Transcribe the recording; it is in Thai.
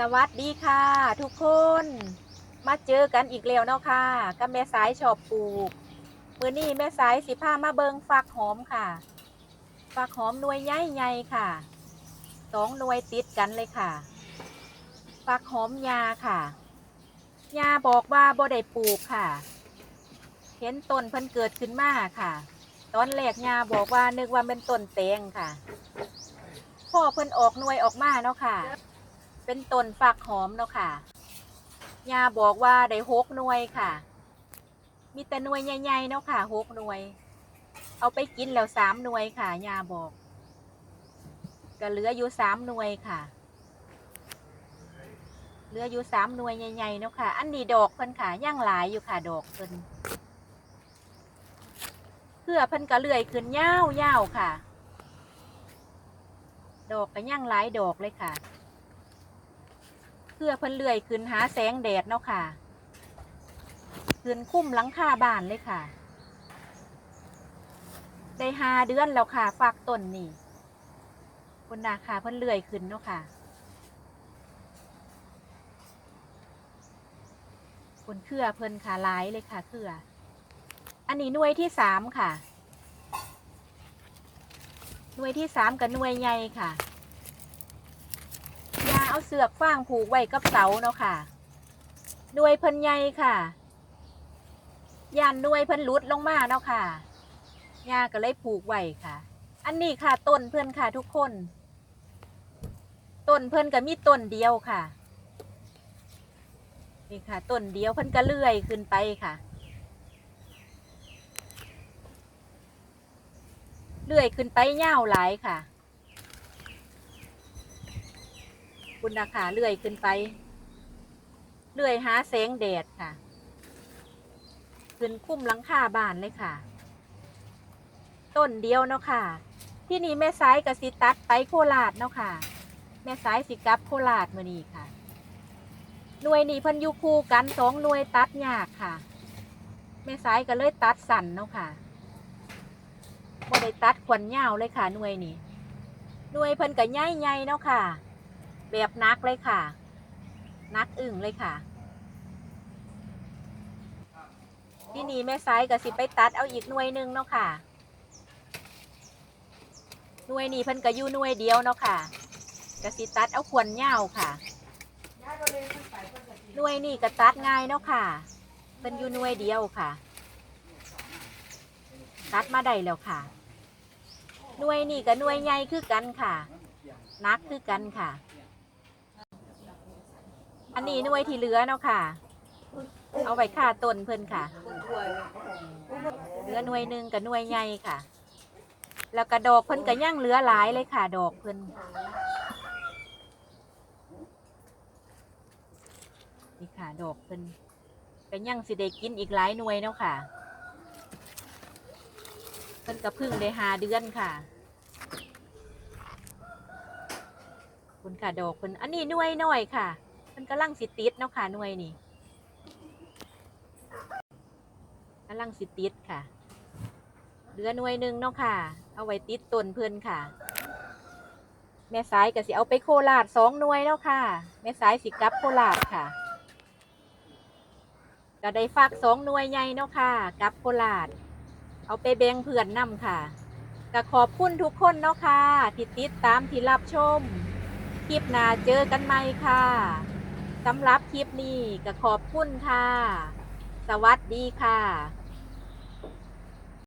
สวัสดีค่ะ ทุกคนมาเจอกันอีกแล้วเนาะค่ะกับแม่สายชอบปลูกมื้อนี้แม่สายสิพามาเบิงฝักหอมค่ะฝักหอมหน่วยใหญ่ๆค่ะสองหน่วยติดกันเลยค่ะฝักหอมยาค่ะยาบอกว่าบ่ได้ปลูกค่ะ เห็นต้นเพิ่นเกิดขึ้นมาค่ะ ตอนแรกยาบอกว่านึกว่าเป็นต้นแตงค่ะพ่อเพิ่นออกหน่วยออกมาเนาะค่ะ เป็นต้นฝักหอมเนาะค่ะยาบอกว่าได้หกหน่วยค่ะ มีแต่หน่วยใหญ่ๆเนาะค่ะหกหน่วย เอาไปกินแล้วสามหน่วยค่ะยาบอกก็เหลืออยู่สามหน่วยค่ะ เหลืออยู่สามหน่วยใหญ่ๆเนาะค่ะ อันนี้ดอกเพิ่นค่ะย่างหลายอยู่ค่ะดอกเพิ่นเพื่อเพิ่นก็เลื่อยขึ้นยาวๆค่ะ ดอกก็ย่างหลายดอกเลยค่ะ เพื่อเพิ่นเลื่อยขึ้นหาแสงแดดเนาะค่ะขึ้นคุ้มหลังคาบ้านเลยค่ะ ได้หาเดือนแล้วค่ะฝากต้นนี่คุณนาค่ะเพิ่นเลื่อยขึ้นเนาะค่ะคุณเครือเพิ่นขาหลายเลยค่ะเครืออันนี้หน่วยที่สามค่ะ หน่วยที่สามกับหน่วยใหญ่ค่ะ เอาเสือกฟางผูกไว้กับเสาเนาะค่ะหน่วยเพิ่นใหญ่ค่ะยานหน่วยเพิ่นลุดลงมาเนาะค่ะยาก็เลยผูกไว้ค่ะ อันนี้ค่ะต้นเพิ่อนค่ะทุกคนต้นเพิ่นก็มีต้นเดียวค่ะ นี่ค่ะต้นเดียวเพิ่นก็เลื่อยขึ้นไปค่ะ เลื่อยขึ้นไปยาวหลายค่ะ คุณนะคะเลื่อยขึ้นไป เลื่อยหาแสงแดดค่ะ ขึ้นคุ้มหลังคาบ้านเลยค่ะ ต้นเดียวเนาะค่ะ ที่นี่แม่สายกับสิตัดไปโคราชเนาะค่ะ แม่สายสิกลับโคราชมื่อนี้ค่ะ หน่วยนี้เพันยูคู่กันสองหน่วยตัดยากค่ะ แม่สายก็เลยตัดสั่นเนาะค่ะบ่ได้ตัดขวัญยาวเลยค่ะหน่วยนี้หน่วยเพิ่นกับใหญ่ๆเนาะค่ะ แบบนักเลยค่ะ นักอึ่งเลยค่ะ ที่นี่แม่ซ้ายก็สิไปตัดเอาอีกหน่วยหนึงเนาะค่ะ หน่วยนี้เพิ่นก็อยู่หน่วยเดียวเนาะค่ะก็สิตัดเอาขวนยาค่ะหน่วยนี้ก็ตัดง่ายเนาะค่ะเพิ่นอยู่หน่วยเดียวค่ะ ตัดมาได้แล้วค่ะหน่วยนี้กับหน่วยใหญ่คือกันค่ะ นักคือกันค่ะ อันนี้หน่วยที่เหลือเนาะค่ะ เอาไว้ค่าต้นเพิ่นค่ะเหลือหน่วยหนึ่งกับหน่วยใหญ่ค่ะ แล้วก็ดอกเพิ่นก็ย่างเหลือหลายเลยค่ะ ดอกเพิ่นนี่ค่ะดอกเพิ่นก็ย่างสิได้กินอีกหลายหน่วยเนาะค่ะเพิ่นก็เพึ่งได้หาเดือนค่ะคุณค่ะดอกเพิ่นอันนี้หน่วยน้อยค่ะ เพิ่นกำลังสิติดเนาะค่ะหน่วยนี่กำลังสิติดค่ะเหลือหน่วยหนึ่งเนาะค่ะ เอาไว้ติดต้นเพิ่อนค่ะ แม่สายก็สิเอาไปโคราชสองหน่วยเนาะค่ะ แม่สายสิกลับโคราชค่ะก็ได้ฝากสองหน่วยใหญ่เนาะค่ะกลับโคราชเอาไปแบ่งเพื่อนนำค่ะก็ขอบคุณทุกคนเนาะค่ะที่ติดตามที่รับชม คลิปหน้าเจอกันใหม่ค่ะ สำหรับคลิปนี้ก็ขอบคุณค่ะ สวัสดีค่ะ